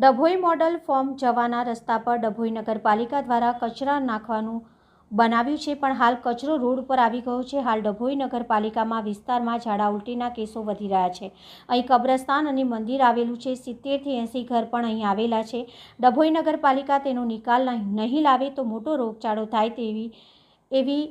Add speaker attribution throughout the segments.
Speaker 1: Dabhoi model form જવાના રસ્તા પર ડભોઈ નગરપાલિકા દ્વારા કચરા નાખવાનું બનાવ્યું છે, પણ હાલ કચરો રોડ પર આવી ગયો છે. હાલ ડભોઈ નગરપાલિકામાં વિસ્તારમાં ઝાડા ઉલટીના કેસો વધી રહ્યા છે. અહીં કબ્રસ્તાન અને મંદિર આવેલું છે. સિત્તેરથી એંસી ઘર પણ અહીં આવેલા છે. ડભોઈ નગરપાલિકા તેનો નિકાલ નહીં લાવે તો મોટો રોગચાળો થાય તેવી, એવી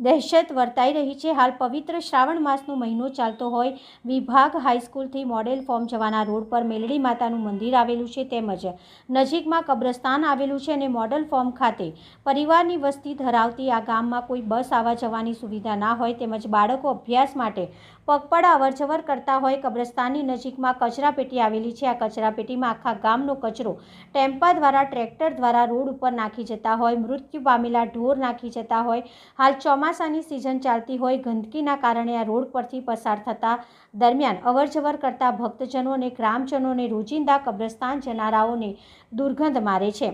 Speaker 1: દહેશત વર્તાઈ રહી છે. હાલ પવિત્ર શ્રાવણ માસનો મહિનો ચાલતો હોય, વિભાગ હાઈસ્કૂલથી મોડેલ ફોર્મ જવાના રોડ પર મેલડી માતાનું મંદિર આવેલું છે તેમજ નજીકમાં કબ્રસ્તાન આવેલું છે અને મોડલ ફોર્મ ખાતે પરિવારની વસ્તી ધરાવતી આ ગામમાં કોઈ બસ આવવા જવાની સુવિધા ના હોય તેમજ બાળકો અભ્યાસ માટે પગપાળા અવરજવર કરતા હોય, કબ્રસ્તાનની નજીકમાં કચરાપેટી આવેલી છે. આ કચરાપેટીમાં આખા ગામનો કચરો ટેમ્પા દ્વારા, ટ્રેક્ટર દ્વારા રોડ ઉપર નાખી જતા હોય, મૃત્યુ પામેલા ઢોર નાખી જતા હોય. હાલ ચોમાસાની સિઝન ચાલતી હોય ગંદકીના કારણે આ રોડ પરથી પસાર થતા દરમિયાન અવરજવર કરતા ભક્તજનો અને ગ્રામજનોને રોજિંદા કબ્રસ્તાન જનારાઓને દુર્ગંધ મારે છે.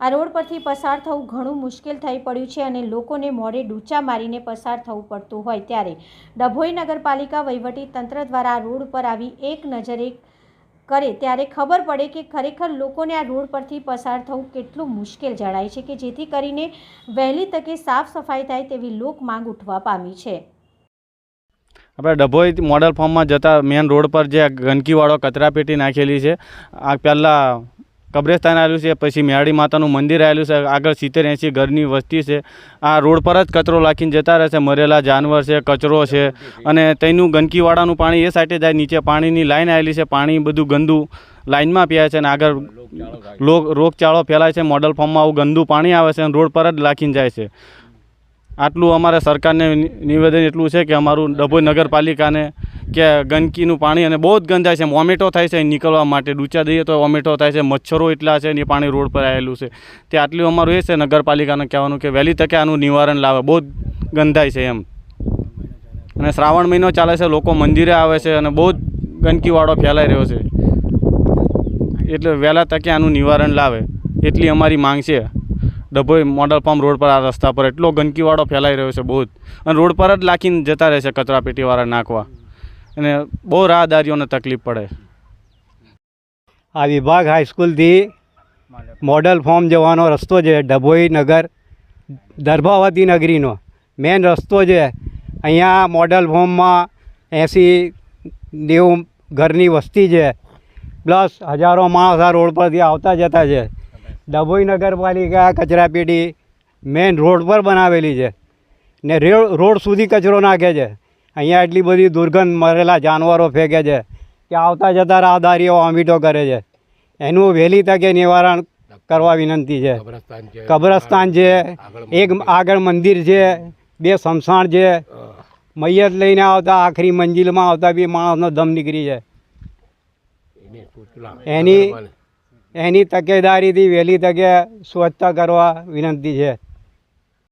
Speaker 1: આ રોડ પરથી પસાર થવું ઘણું મુશ્કેલ થઈ પડ્યું છે અને લોકોને મોડે ડૂચા મારીને પસાર થવું પડતું હોય ત્યારે ડભોઈ નગરપાલિકા વહીવટી તંત્ર દ્વારા આ રોડ પર આવી એક નજરે કરે ત્યારે ખબર પડે કે ખરેખર લોકોને આ રોડ પરથી પસાર થવું કેટલું મુશ્કેલ જણાય છે કે જેથી કરીને વહેલી તકે સાફ સફાઈ થાય તેવી લોક માંગ ઉઠવા પામી છે.
Speaker 2: આપણે ડભોઈ મોડલ ફોર્મમાં જતા મેન રોડ પર જે ગંદકીવાળો કચરાપેટી નાખેલી છે, આ પહેલાં કબ્રસ્તાન આવેલું છે, પછી મેળી માતાનું મંદિર આવેલું છે, આગળ સિત્તેર એંસી ઘરની વસ્તી છે. આ રોડ પર જ કચરો લાખીને જતા રહે છે, મરેલા જાનવર છે, કચરો છે અને તેનું ગંદકીવાળાનું પાણી એ સાઈડે જાય, નીચે પાણીની લાઈન આવેલી છે, પાણી બધું ગંદુ લાઇનમાં પીએ છે અને આગળ રોગચાળો ફેલાય છે, મોડલ ફોર્મમાં આવું ગંદુ પાણી આવે છે અને રોડ પર જ લાખીને જાય છે. આટલું અમારે સરકારને નિવેદન એટલું છે કે અમારું ડભોઈ નગરપાલિકાને કે ગંદકીનું પાણી અને બહુ જ ગંધાય છે. વોમેટો થાય છે નીકળવા માટે. ડૂચા દઈએ તો વોમેટો થાય છે. મચ્છરો એટલા છે ને પાણી રોડ પર આવેલું છે. તે આટલું અમારું એ છે નગરપાલિકાને કહેવાનું કે વહેલી તકે આનું નિવારણ લાવે. બહુ જ ગંધાય છે એમ. અને શ્રાવણ મહિનો ચાલે છે. લોકો મંદિરે આવે છે અને બહુ જ ગંદકીવાળો ફેલાઈ રહ્યો છે. એટલે વહેલા તકે આનું નિવારણ લાવે. એટલી અમારી માંગ છે. ડભોઈ મોડલ પંપ રોડ પર આ રસ્તા પર એટલો ગંદકીવાળો ફેલાઈ રહ્યો છે બહુ જ. અને રોડ પર જ લાખીને જતા રહે છે કચરાપેટીવાળા નાખવા. અને બહુ રાહદારીઓને તકલીફ પડે.
Speaker 3: આ વિભાગ હાઈસ્કૂલથી મોડલ ફોર્મ જવાનો રસ્તો છે, ડભોઈ નગર, દર્ભાવતી નગરીનો. મેન રસ્તો છે, અહીંયા મોડલ ફોર્મમાં એંસી નેવું ઘરની વસ્તી છે. પ્લસ હજારો માણસ આ રોડ પરથી આવતા જતા છે. ડભોઈ નગરપાલિકા કચરાપેટી મેન રોડ પર બનાવેલી છે. ને રોડ સુધી કચરો નાખે છે. અહીંયા એટલી બધી દુર્ગંધ મરેલા જાનવરો ફેંકે છે કે આવતા જતા રાહદારીઓ વોમિટો કરે છે. એનું વહેલી તકે નિવારણ કરવા વિનંતી છે. કબ્રસ્તાન છે. એક આગળ મંદિર છે બે સમસાણ છે. મૈયત લઈને આવતા આખરી મંજિલમાં આવતા બી માણસનો દમ નીકળી જાય. એની એની તકેદારીથી વહેલી તકે સ્વચ્છતા કરવા વિનંતી છે.